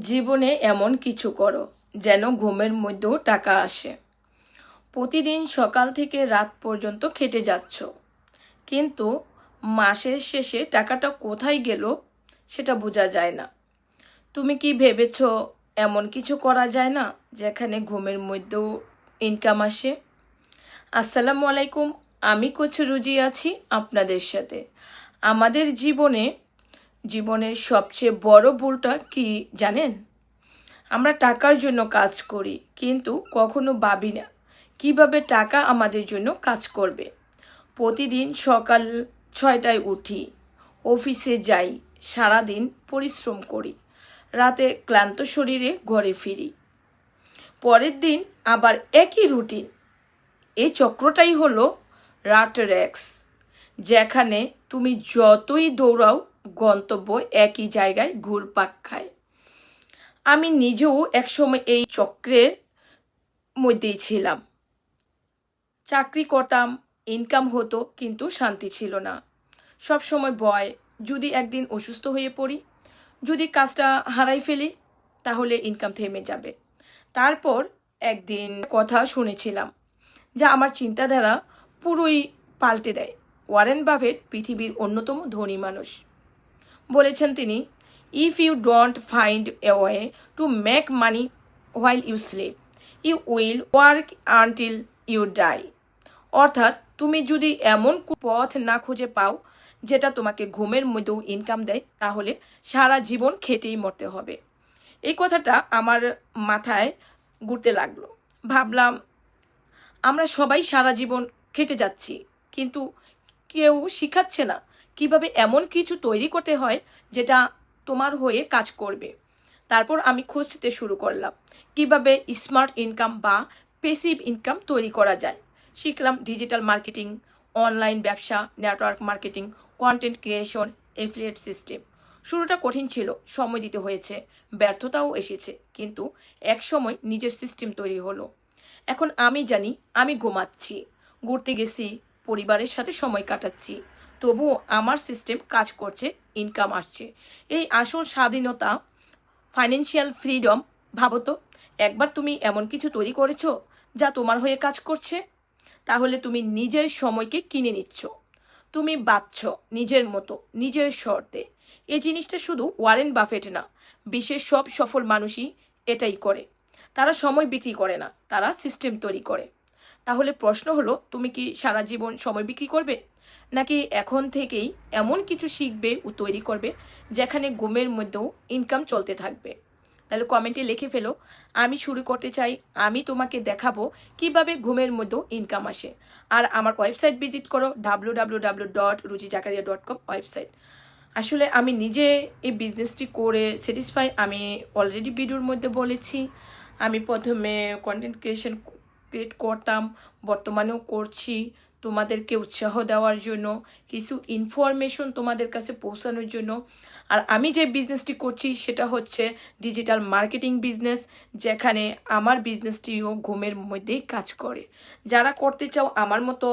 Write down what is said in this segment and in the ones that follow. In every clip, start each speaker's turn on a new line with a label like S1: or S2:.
S1: জীবনে এমন কিছু করো যেন ঘুমের মধ্যেও টাকা আসে। প্রতিদিন সকাল থেকে রাত পর্যন্ত খেটে যাচ্ছ। কিন্তু মাসের শেষে টাকাটা কোথায় গেল সেটা বোঝা যায় না। তুমি কি ভেবেছ এমন কিছু করা যায় না যেখানে ঘুমের মধ্যেও ইনকাম আসে? আসসালামু আলাইকুম, আমি কোচ রুজি আছি আপনাদের সাথে। আমাদের জীবনে জীবনের সবচেয়ে বড় ভুলটা কি জানেন? আমরা টাকার জন্য কাজ করি, কিন্তু কখনো ভাবি না কীভাবে টাকা আমাদের জন্য কাজ করবে। প্রতিদিন সকাল ছয়টায় উঠি, অফিসে যাই, সারাদিন পরিশ্রম করি, রাতে ক্লান্ত শরীরে ঘরে ফিরি। পরের দিন আবার একই রুটিন। এই চক্রটাই হলো রাট র্যাক্স যেখানে তুমি যতই দৌড়াও গন্তব্য একই জায়গায় ঘুরপাক খায়। আমি নিজেও একসময় এই চক্রের মধ্যেই ছিলাম। চাকরি করতাম ইনকাম হতো, কিন্তু শান্তি ছিল না। সব সময় ভয়, যদি একদিন অসুস্থ হয়ে পড়ি, যদি কাজটা হারাই ফেলি, তাহলে ইনকাম থেমে যাবে। তারপর একদিন কথা শুনেছিলাম, যা আমার চিন্তাধারা পুরোই পাল্টে দেয়। ওয়ারেন বাফেট, পৃথিবীর অন্যতম ধনী মানুষ। বলেছেন তিনি if you don't find a way to make money while you sleep you will work until you die অর্থাৎ, তুমি যদি এমন পথ না খুঁজে পাও, যেটা তোমাকে ঘুমের মধ্যেও ইনকাম দেয়, তাহলে সারা জীবন খেটেই মরতে হবে। এই কথাটা আমার মাথায় ঘুরতে লাগল। ভাবলাম, আমরা সবাই সারা জীবন খেটে যাচ্ছি, কিন্তু কেউ শিখাচ্ছে না কীভাবে এমন কিছু তৈরি করতে হয় যেটা তোমার হয়ে কাজ করবে। তারপর আমি খুঁজতে শুরু করলাম, কীভাবে স্মার্ট ইনকাম বা পেসিভ ইনকাম তৈরি করা যায়। শিখলাম ডিজিটাল মার্কেটিং অনলাইন ব্যবসা network marketing content creation affiliate system শুরুটা কঠিন ছিল, সময় দিতে হয়েছে, ব্যর্থতাও এসেছে, কিন্তু এক সময় নিজের সিস্টেম তৈরি হলো। এখন আমি জানি, আমি ঘুমাচ্ছি, ঘুরতে গেছি, পরিবারের সাথে সময় কাটাচ্ছি তবুও আমার সিস্টেম কাজ করছে ইনকাম আসছে। এই আসল স্বাধীনতা ফাইন্যান্সিয়াল ফ্রিডম ভাবো তো, একবার তুমি এমন কিছু তৈরি করেছ যা তোমার হয়ে কাজ করছে? তাহলে তুমি নিজের সময়কে কিনে নিচ্ছ। তুমি বাঁচছ নিজের মতো, নিজের শর্তে। এই জিনিসটা শুধু ওয়ারেন বাফেট না, বিশ্বের সব সফল মানুষই এটাই করে। তারা সময় বিক্রি করে না, তারা সিস্টেম তৈরি করে। তাহলে প্রশ্ন হলো, তুমি কি সারা জীবন সময় বিক্রি করবে? নাকি এখন থেকেই এমন কিছু শিখবে ও তৈরি করবে, যেখানে ঘুমের মধ্যেও ইনকাম চলতে থাকবে? তাহলে কমেন্টে লিখে ফেলো, আমি শুরু করতে চাই, আমি তোমাকে দেখাবো কীভাবে ঘুমের মধ্যেও ইনকাম আসে। আর আমার ওয়েবসাইট ভিজিট করো W W W dot Ruchi Zakaria dot com website আসলে আমি নিজে এই বিজনেসটি করে স্যাটিসফাই আমি অলরেডি ভিডিওর মধ্যে বলেছি, আমি প্রথমে কন্টেন্ট ক্রিয়েশন ক্রিয়েট করতাম, বর্তমানেও করছি তোমাদেরকে উৎসাহ দেওয়ার জন্য, কিছু ইনফরমেশন তোমাদের কাছে পৌঁছানোর জন্য। আর আমি যে বিজনেসটি করছি সেটা হচ্ছে ডিজিটাল মার্কেটিং বিজনেস যেখানে আমার বিজনেসটিও ঘুমের মধ্যেই কাজ করে। যারা করতে চাও, আমার মতো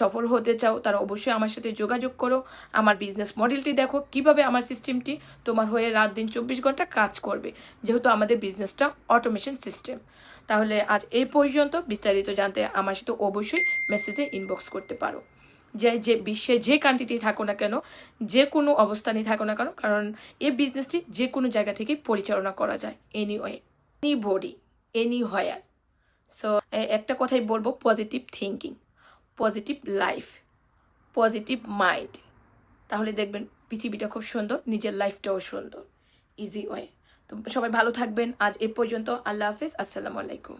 S1: সফল হতে চাও, তারা অবশ্যই আমার সাথে যোগাযোগ করো। আমার বিজনেস মডেলটি দেখো, কীভাবে আমার সিস্টেমটি তোমার হয়ে রাত দিন চব্বিশ ঘণ্টা কাজ করবে, যেহেতু আমাদের বিজনেসটা অটোমেশন সিস্টেম তাহলে আজ এই পর্যন্ত বিস্তারিত জানতে আমার সাথে অবশ্যই মেসেজে ইনবক্স করতে পারো। যে যে বিশ্বে যে কান্ট্রিতেই থাকো না কেন, যে কোনো অবস্থানেই থাকো না কেন, কারণ এই বিজনেসটি যে কোনো জায়গা থেকে পরিচালনা করা যায়। Anyway anybody anywhere so একটা কথাই বলব positive thinking positive life positive mind তাহলে দেখবেন পৃথিবীটা খুব সুন্দর, নিজের লাইফটাও সুন্দর। ইজি ওয়ে তো সবাই ভালো থাকবেন। আজ এ পর্যন্ত আল্লাহ হাফিজ। আসসালামু আলাইকুম।